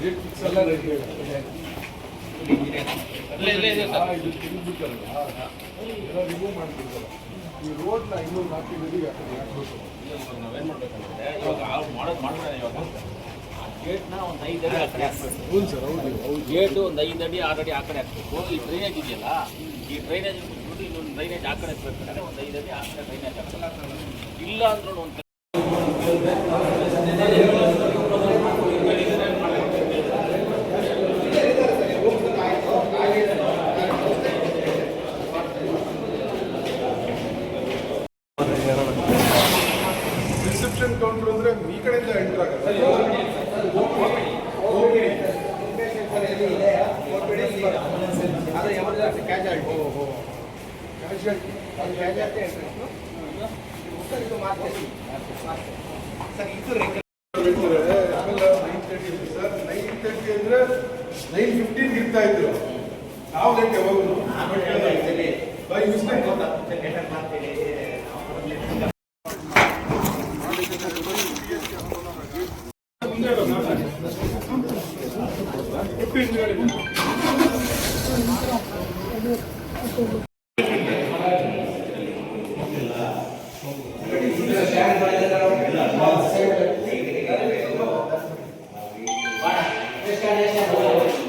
Date fix ಅಲ್ಲ ಇದೆ sir remove ಈ ಇವಾಗ ಇವಾಗ ಒಂದು ಐದು ಅಡಿ ಆ ಕಡೆ ಹಾಕ್ಬೇಕು ಸರ್. ಹೌದು ಗೇಟು ಒಂದು ಐದು ಅಡಿ, ಆರು ಅಡಿ ಆ ಕಡೆ ಹಾಕ್ಬೇಕು. ಈ ಡ್ರೈನೇಜ್ ಇದೆಯಲ್ಲ, ಈ ಡ್ರೈನೇಜ್ ಇನ್ನೊಂದು ಡ್ರೈನೇಜ್ ಆ ಕಡೆ ಹಾಕ್ಬೇಕು. ಒಂದು ಐದು ಅಡಿ ಆ ಕಡೆ ಡ್ರೈನೇಜ್ ಹಾಕ್ಬೇಕು. ಇಲ್ಲ ಅಂದ್ರೂ ಒಂದು ರಿಸೆಪ್ಷನ್ ಕೌಂಟರ್ ಅಂದ್ರೆ ಈ ಕಡೆಯಿಂದ ಎಂಟರ್ ಆಗುತ್ತೆ. ಕ್ಯಾಶ್ ಆಯ್ತು ಕ್ಯಾಶ್ ಸರ್ ಕ್ಯಾಶ್ ಅಂದ್ರೆ ನೈನ್ ಫಿಫ್ಟೀನ್ ಇರ್ತಾ ಇದ್ರು ನಾವು ಲೇಟ್ ಯಾವಾಗಲೂ ಬೈ ಮಿಸ್ಟೇಕ್ Thank you.